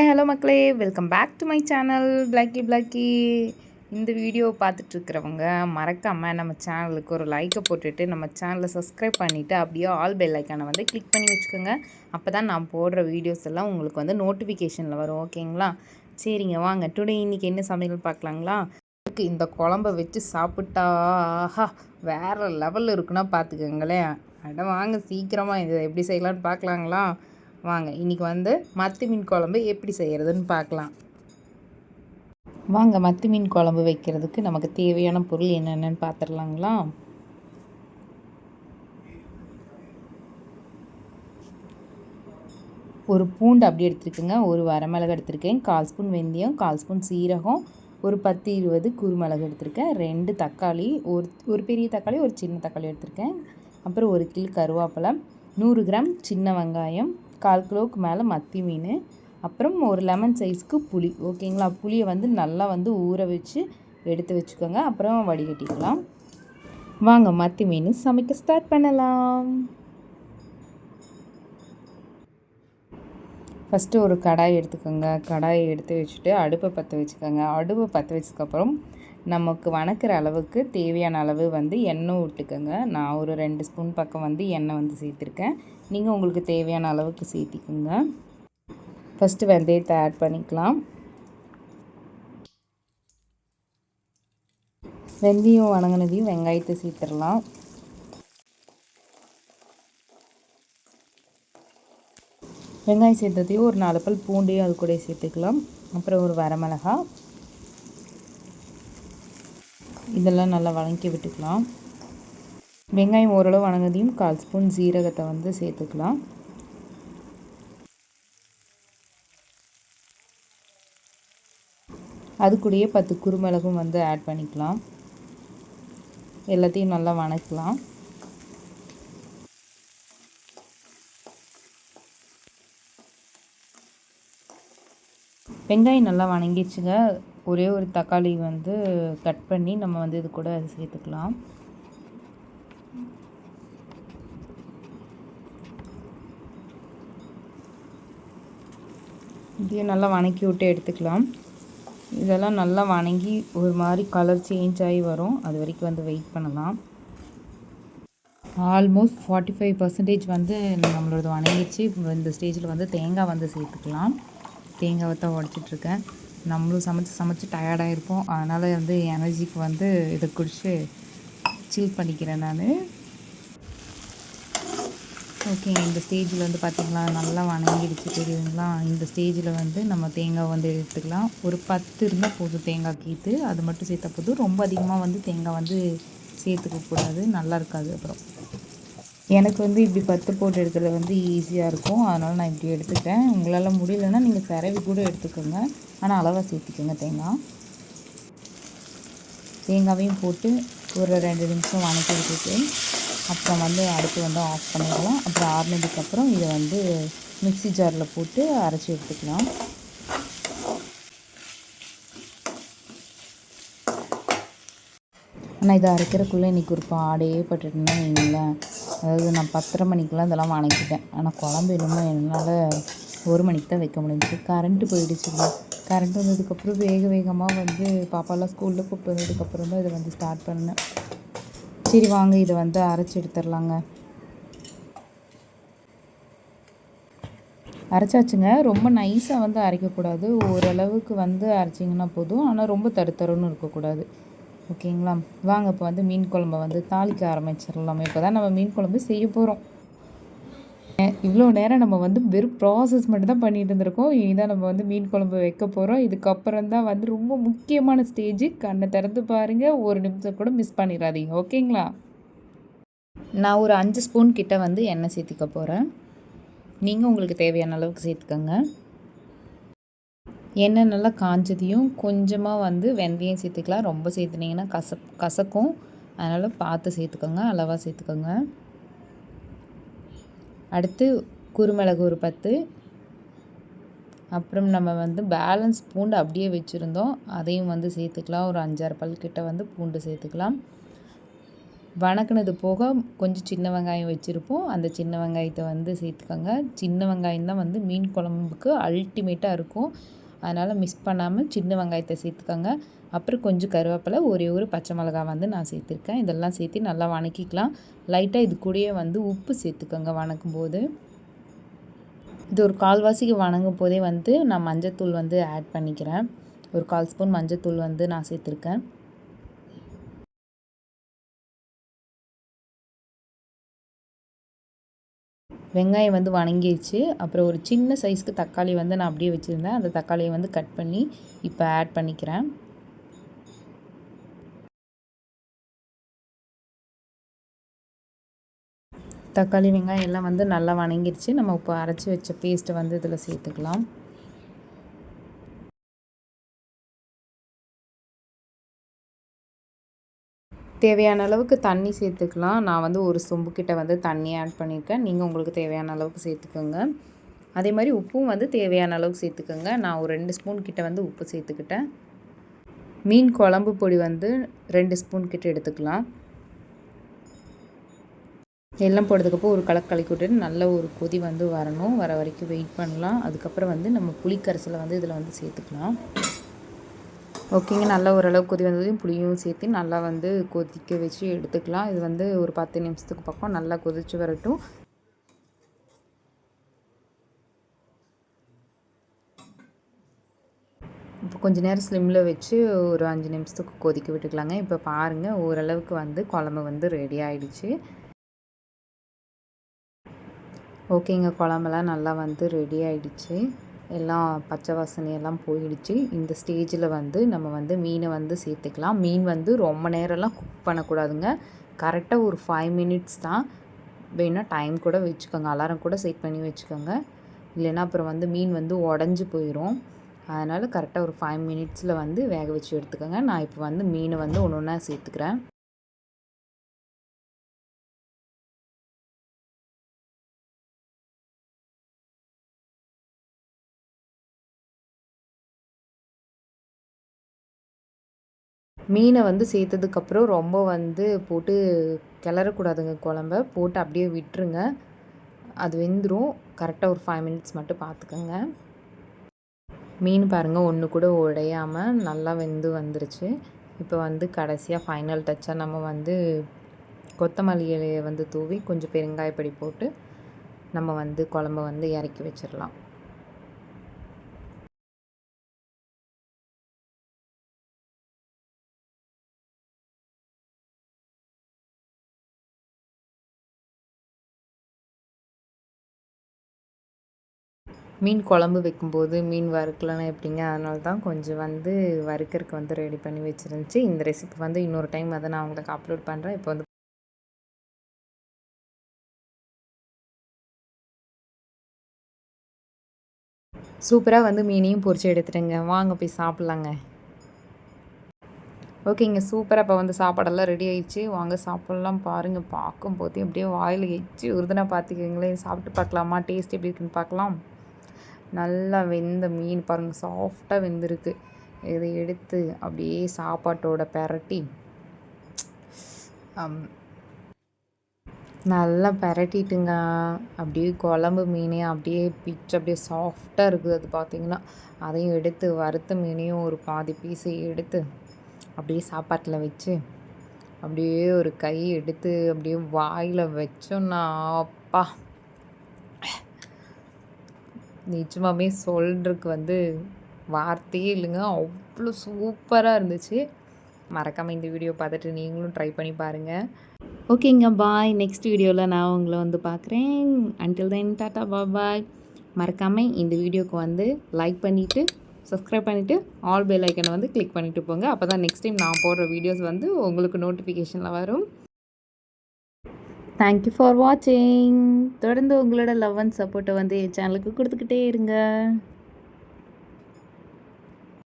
Hi hello மக்களே. Welcome back to my channel Blacky Blacky இந்த video பார்த்துட்ருக்கிறவங்க மறக்காமல் நம்ம சேனலுக்கு ஒரு லைக்கை போட்டுட்டு நம்ம சேனலை சப்ஸ்கிரைப் பண்ணிவிட்டு அப்படியே ஆல் பெல் ஐக்கானை வந்து கிளிக் பண்ணி வச்சுக்கோங்க. அப்போ தான் நான் போடுற வீடியோஸ் எல்லாம் உங்களுக்கு வந்து நோட்டிஃபிகேஷனில் வரும் ஓகேங்களா சரிங்க வாங்க. டுடே இன்றைக்கி என்ன சமையல் பார்க்கலாங்களா? இந்த குழம்ப வச்சு சாப்பிட்டா ஆஹா வேறு லெவலில் இருக்குன்னா பார்த்துக்கோங்களேன். அட வாங்க சீக்கிரமாக இதை எப்படி செய்யலான்னு பார்க்கலாங்களா? வாங்க இன்றைக்கி வந்து மத்தி மீன் குழம்பு எப்படி செய்கிறதுன்னு பார்க்கலாம். வாங்க மத்தி மீன் குழம்பு வைக்கிறதுக்கு நமக்கு தேவையான பொருள் என்னென்னு பார்த்துடலாங்களா ஒரு பூண்டு அப்படி எடுத்துருக்குங்க ஒரு வரமிளகு எடுத்திருக்கேன் கால் ஸ்பூன் வெந்தயம் கால் ஸ்பூன் சீரகம் ஒரு பத்து இருபது குருமிளகு எடுத்திருக்கேன் ரெண்டு தக்காளி ஒரு ஒரு பெரிய தக்காளி ஒரு சின்ன தக்காளி எடுத்திருக்கேன் அப்புறம் ஒரு கிலோ கருவேப்பிலை நூறு கிராம் சின்ன வெங்காயம் கால் கிலோவுக்கு மேலே மத்தி மீன் அப்புறம் ஒரு லெமன் சைஸ்க்கு புளி. ஓகேங்களா புளியை வந்து நல்லா வந்து ஊற வச்சு எடுத்து வச்சுக்கோங்க. அப்புறம் வடிகட்டிக்கலாம். வாங்க மத்தி மீன் சமைக்க ஸ்டார்ட் பண்ணலாம். ஃபஸ்ட்டு ஒரு கடாய் எடுத்துக்கோங்க. கடாயை எடுத்து வச்சுட்டு அடுப்பை பற்ற வச்சுக்கோங்க. அடுப்பை பற்ற வச்சதுக்கப்புறம் நமக்கு வணக்கிற அளவுக்கு தேவையான அளவு வந்து எண்ணெய் விட்டுக்கோங்க நான் ஒரு ரெண்டு ஸ்பூன் பக்கம் வந்து எண்ணெய் வந்து சேர்த்துருக்கேன். நீங்கள் உங்களுக்கு தேவையான அளவுக்கு சேர்த்திக்கோங்க. ஃபஸ்ட்டு வெந்தயத்தை ஆட் பண்ணிக்கலாம். வெந்தயம் வணங்கினதையும் வெங்காயத்தை சேர்த்துடலாம். வெங்காயம் சேர்த்ததையும் ஒரு நாலு பல் பூண்டையும் அது கூட சேர்த்துக்கலாம். அப்புறம் ஒரு வரமிளகா இதெல்லாம் நல்லா வதக்கி விட்டுக்கலாம். வெங்காயம் ஓரளவு வணங்கதையும் கால் ஸ்பூன் ஜீரகத்தை வந்து சேர்த்துக்கலாம். அது கூடயே பத்து குருமிளகும் வந்து ஆட் பண்ணிக்கலாம். எல்லாத்தையும் நல்லா வணக்கலாம். வெங்காயம் நல்லா வணங்கிடுச்சுங்க. ஒரே ஒரு தக்காளி வந்து கட் பண்ணி நம்ம வந்து இது கூட சேர்த்துக்கலாம். இதையும் நல்லா வணக்கி விட்டு எடுத்துக்கலாம். இதெல்லாம் நல்லா வணங்கி ஒரு மாதிரி கலர் சேஞ்ச் ஆகி வரும். அது வரைக்கும் வந்து வெயிட் பண்ணலாம். ஆல்மோஸ்ட் ஃபார்ட்டி ஃபைவ் பர்சன்டேஜ் வந்து நம்மளோட வணங்கிடுச்சு. இந்த ஸ்டேஜில் வந்து தேங்காய் வந்து சேர்த்துக்கலாம். தேங்காவை தான் உடச்சிட்ருக்கேன் நம்மளும் சமைச்சு சமைச்சு டயர்டாக இருப்போம் அதனால் வந்து எனர்ஜிக்கு வந்து இதை குடிச்சு சில் பண்ணிக்கிறேன் நான். ஓகே இந்த ஸ்டேஜில் வந்து பார்த்திங்களா நல்லா வணங்கிடுச்சு. தெரியுதுங்களா? இந்த ஸ்டேஜில் வந்து நம்ம தேங்காய் வந்து எடுத்துக்கலாம். ஒரு பத்து இருந்தால் போதும் தேங்காய் கீத்து. அது மட்டும் சேர்த்தா போதும். ரொம்ப அதிகமாக வந்து தேங்காய் வந்து சேர்த்துக்கக்கூடாது நல்லா இருக்காது அப்புறம். எனக்கு வந்து இப்படி பத்து போட்டு எடுக்கிறது வந்து ஈஸியாக இருக்கும். அதனால் நான் இப்படி எடுத்துக்கிட்டேன் உங்களால் முடியலன்னா நீங்கள் சிறவி கூட எடுத்துக்கோங்க. ஆனால் அளவாக சேர்த்துக்கோங்க தேங்காய். தேங்காவையும் போட்டு ஒரு ரெண்டு நிமிஷம் வணக்கி விட்டுட்டு அப்புறம் வந்து அடுத்து வந்து ஆஃப் பண்ணிடலாம். அப்புறம் ஆறுனதுக்கப்புறம் இதை வந்து மிக்சி ஜாரில் போட்டு அரைச்சி எடுத்துக்கலாம். ஆனால் இதை அரைக்கிறக்குள்ளே இன்றைக்கி ஒரு பாடையே பட்டுட்டுன்னா வைங்களேன். அதாவது நான் பத்தரை மணிக்கெலாம் இதெல்லாம் வணக்கிட்டேன் ஆனால் குழம்பு இன்னும் என்னால் ஒரு மணிக்கு தான் வைக்க முடிஞ்சிச்சு. கரண்ட்டு போயிடுச்சுங்க கரண்ட் வந்ததுக்கப்புறம் வேக வேகமாக வந்து பாப்பாலாம் ஸ்கூலில் கூப்பிட்டு வந்ததுக்கப்புறம் தான் இதை வந்து ஸ்டார்ட் பண்ணேன். சரி வாங்க. இதை வந்து அரைச்சி எடுத்துடலாங்க. அரைச்சாச்சுங்க. ரொம்ப நைஸாக வந்து அரைக்கக்கூடாது. ஓரளவுக்கு வந்து அரைச்சிங்கன்னா போதும். ஆனால் ரொம்ப தருத்தருன்னு இருக்கக்கூடாது. ஓகேங்களா? வாங்க இப்போ வந்து மீன் குழம்ப வந்து தாளிக்க ஆரம்பிச்சிடலாம். இப்போ தான் நம்ம மீன் குழம்பு செய்ய போகிறோம் இவ்வளோ நேரம் நம்ம வந்து வெறும் ப்ராசஸ் மட்டும் தான் பண்ணிட்டு இருந்திருக்கோம். இனிதான் நம்ம வந்து மீன் குழம்பு வைக்க போகிறோம் இதுக்கப்புறம் தான் வந்து ரொம்ப முக்கியமான ஸ்டேஜு கண்ணை திறந்து பாருங்கள் ஒரு நிமிஷம் கூட மிஸ் பண்ணிடாதீங்க. ஓகேங்களா? நான் ஒரு அஞ்சு ஸ்பூன் கிட்ட வந்து எண்ணெய் சேர்த்துக்க போகிறேன் நீங்கள் உங்களுக்கு தேவையான அளவுக்கு சேர்த்துக்கோங்க. எண்ணெய் நல்லா காஞ்சதையும் கொஞ்சமாக வந்து வெந்தயம் சேர்த்துக்கலாம். ரொம்ப சேர்த்துனீங்கன்னா கசப் கசக்கும். அதனால் பார்த்து சேர்த்துக்கோங்க. அளவாக சேர்த்துக்கோங்க. அடுத்து குருமிளகு ஒரு பத்து. அப்புறம் நம்ம வந்து பேலன்ஸ் பூண்டு அப்படியே வச்சுருந்தோம். அதையும் வந்து சேர்த்துக்கலாம். ஒரு அஞ்சாறு பல் கிட்ட வந்து பூண்டு சேர்த்துக்கலாம். வணக்கினது போக கொஞ்சம் சின்ன வெங்காயம் வச்சுருப்போம். அந்த சின்ன வெங்காயத்தை வந்து சேர்த்துக்கோங்க. சின்ன வெங்காயம் தான் வந்து மீன் குழம்புக்கு அல்டிமேட்டாக இருக்கும். அதனால் மிஸ் பண்ணாமல் சின்ன வெங்காயத்தை சேர்த்துக்கோங்க. அப்புறம் கொஞ்சம் கருவேப்பிலை ஒரே ஒரு பச்சை மிளகா வந்து நான் சேர்த்துருக்கேன். இதெல்லாம் சேர்த்து நல்லா வணக்கிக்கலாம். லைட்டாக இது கூடயே வந்து உப்பு சேர்த்துக்கோங்க வணக்கும் போது இது ஒரு கால்வாசிக்கு வணங்கும் போதே வந்து நான் மஞ்சத்தூள் வந்து ஆட் பண்ணிக்கிறேன். ஒரு கால் ஸ்பூன் மஞ்சத்தூள் வந்து நான் சேர்த்துருக்கேன். வெங்காயம் வந்து வணங்கிடுச்சு அப்புறம் ஒரு சின்ன சைஸ்க்கு தக்காளி வந்து நான் அப்படியே வச்சுருந்தேன். அந்த தக்காளியை வந்து கட் பண்ணி இப்போ ஆட் பண்ணிக்கிறேன். தக்காளி வெங்காயம் எல்லாம் வந்து நல்லா வணங்கிடுச்சு நம்ம இப்போ அரைச்சி வச்ச பேஸ்ட்டை வந்து இதில் சேர்த்துக்கலாம். தேவையான அளவுக்கு தண்ணி சேர்த்துக்கலாம். நான் வந்து ஒரு சொம்புக்கிட்ட வந்து தண்ணி ஆட் பண்ணியிருக்கேன். நீங்கள் உங்களுக்கு தேவையான அளவுக்கு சேர்த்துக்கோங்க. அதே மாதிரி உப்பும் வந்து தேவையான அளவுக்கு சேர்த்துக்கோங்க. நான் ஒரு ரெண்டு ஸ்பூன் கிட்ட வந்து உப்பு சேர்த்துக்கிட்டேன். மீன் குழம்பு பொடி வந்து ரெண்டு ஸ்பூன் கிட்ட எடுத்துக்கலாம். எல்லாம் போடுறதுக்கப்போ ஒரு கலக்கு கலக்கி விட்டுட்டு நல்ல ஒரு கொதி வந்து வரணும். வர வரைக்கும் வெயிட் பண்ணலாம். அதுக்கப்புறம் வந்து நம்ம புளிக்கரைசலை வந்து இதில் வந்து சேர்த்துக்கலாம். ஓகேங்க. நல்லா ஓரளவு கொதி வந்ததையும் புளியும் சேர்த்து நல்லா வந்து கொதிக்க வச்சு எடுத்துக்கலாம். இது வந்து ஒரு பத்து நிமிஷத்துக்கு பக்கம் நல்லா கொதிச்சு வரட்டும். இப்போ கொஞ்ச நேரம் ஸ்லிம்மில் வச்சு ஒரு அஞ்சு நிமிஷத்துக்கு கொதிக்க விட்டுக்கலாங்க. இப்போ பாருங்கள் ஓரளவுக்கு வந்து குழம்பு வந்து ரெடி ஆகிடுச்சு ஓகேங்க குழம்பெல்லாம் நல்லா வந்து ரெடி ஆகிடுச்சு எல்லாம் பச்சை வாசனையெல்லாம் போயிடுச்சு. இந்த ஸ்டேஜில் வந்து நம்ம வந்து மீனை வந்து சேர்த்துக்கலாம். மீன் வந்து ரொம்ப நேரம்லாம் குக் பண்ணக்கூடாதுங்க. கரெக்டாக ஒரு ஃபைவ் மினிட்ஸ் தான். வேணால் டைம் கூட வச்சுக்கோங்க. அலாரம் கூட செட் பண்ணி வச்சுக்கோங்க. இல்லைன்னா அப்புறம் வந்து மீன் வந்து உடஞ்சி போயிடும் அதனால் கரெக்டாக ஒரு ஃபைவ் மினிட்ஸில் வந்து வேக வச்சு எடுத்துக்கோங்க. நான் இப்போ வந்து மீனை வந்து ஒன்று ஒன்றா சேர்த்துக்கிறேன். மீனை வந்து சேர்த்ததுக்கப்புறம் ரொம்ப வந்து போட்டு கிளறக்கூடாதுங்க குழம்ப. போட்டு அப்படியே விட்டுருங்க. அது வெந்துடும் கரெக்டாக ஒரு ஃபைவ் மினிட்ஸ் மட்டும் பார்த்துக்கோங்க. மீன் பாருங்கள் ஒன்று கூட உடையாமல் நல்லா வெந்து வந்துருச்சு. இப்போ வந்து கடைசியாக ஃபைனல் டச்சாக நம்ம வந்து கொத்தமல்லி இலையை வந்து தூவி கொஞ்சம் பெருங்காயப்படி போட்டு நம்ம வந்து குழம்ப வந்து இறக்கி வச்சிடலாம் மீன் குழம்பு வைக்கும்போது மீன் வறுக்கலன்னா எப்படிங்க? அதனால தான் கொஞ்சம் வந்து வறுக்கிறதுக்கு வந்து ரெடி பண்ணி வச்சுருந்துச்சு. இந்த ரெசிபி வந்து இன்னொரு டைம் அதை நான் உங்களுக்கு அப்லோட் பண்ணுறேன் இப்போ வந்து சூப்பராக வந்து மீனையும் பொறிச்சு எடுத்துட்டேங்க. வாங்க போய் சாப்பிட்லாங்க. ஓகேங்க சூப்பராக இப்போ வந்து சாப்பாடெல்லாம் ரெடி ஆயிடுச்சு. வாங்க சாப்பிட்லாம் பாருங்கள் பார்க்கும்போதே அப்படியே வாயில் எச்சு உறுதுனா பார்த்துக்கிங்களேன் சாப்பிட்டு பார்க்கலாமா? டேஸ்ட் எப்படி இருக்குன்னு பார்க்கலாம். நல்லா வெந்த மீன் பாருங்கள் சாஃப்டாக வெந்திருக்கு. இதை எடுத்து அப்படியே சாப்பாட்டோட பரட்டி நல்லா பரட்டிட்டுங்க. அப்படியே குழம்பு மீனே அப்படியே பிச்சு அப்படியே சாஃப்டாக இருக்குது அது பார்த்திங்கன்னா. அதையும் எடுத்து வறுத்த மீனையும் ஒரு பாதி பீஸை எடுத்து அப்படியே சாப்பாட்டில் வச்சு அப்படியே ஒரு கை எடுத்து அப்படியே வாயில் வச்சோன்னா அப்பா. நிஜமாமே சொல்கிறதுக்கு வந்து வார்த்தையே இல்லைங்க. அவ்வளோ சூப்பராக இருந்துச்சு. மறக்காமல் இந்த வீடியோ பார்த்துட்டு நீங்களும் ட்ரை பண்ணி பாருங்கள் ஓகேங்க பாய் நெக்ஸ்ட் வீடியோவில் நான் உங்களை வந்து பார்க்குறேன். அன்டில் தென் டாட்டா பாய் மறக்காமல் இந்த வீடியோக்கு வந்து லைக் பண்ணிவிட்டு சப்ஸ்கிரைப் பண்ணிவிட்டு ஆல் பெல் ஐக்கனை வந்து கிளிக் பண்ணிவிட்டு போங்க. அப்போ தான் நெக்ஸ்ட் டைம் நான் போடுற வீடியோஸ் வந்து உங்களுக்கு நோட்டிஃபிகேஷனில் வரும். தேங்க்யூ ஃபார் வாட்சிங் தொடர்ந்து உங்களோட லவ் அண்ட் சப்போர்ட்டை வந்து என் சேனலுக்கு கொடுத்துக்கிட்டே இருங்க.